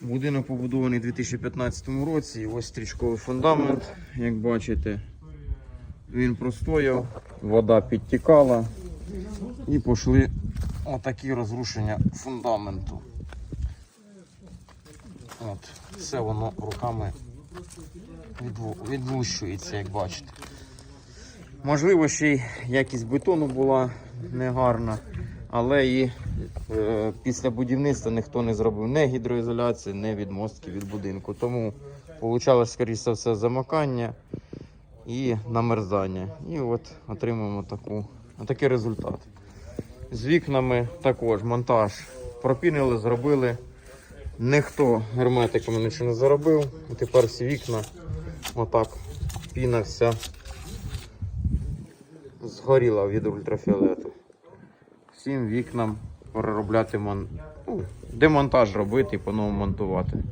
Будинок побудований у 2015 році. Ось стрічковий фундамент, як бачите. Він простояв, вода підтікала і пішли отакі розрушення фундаменту. От, все воно руками відлущується, як бачите. Можливо, ще й якість бетону була негарна, але і е, після будівництва ніхто не зробив не гідроізоляції, не відмостки від будинку. Тому вийшло, скоріше за все, замокання і намерзання. І от отримуємо таку, такий результат. З вікнами також монтаж пропінили, зробили. Ніхто герметиками нічого не заробив. І тепер всі вікна отак піна вся згоріла від ультрафіолету. Всім вікнам переробляти ну, демонтаж робити і по-новому монтувати.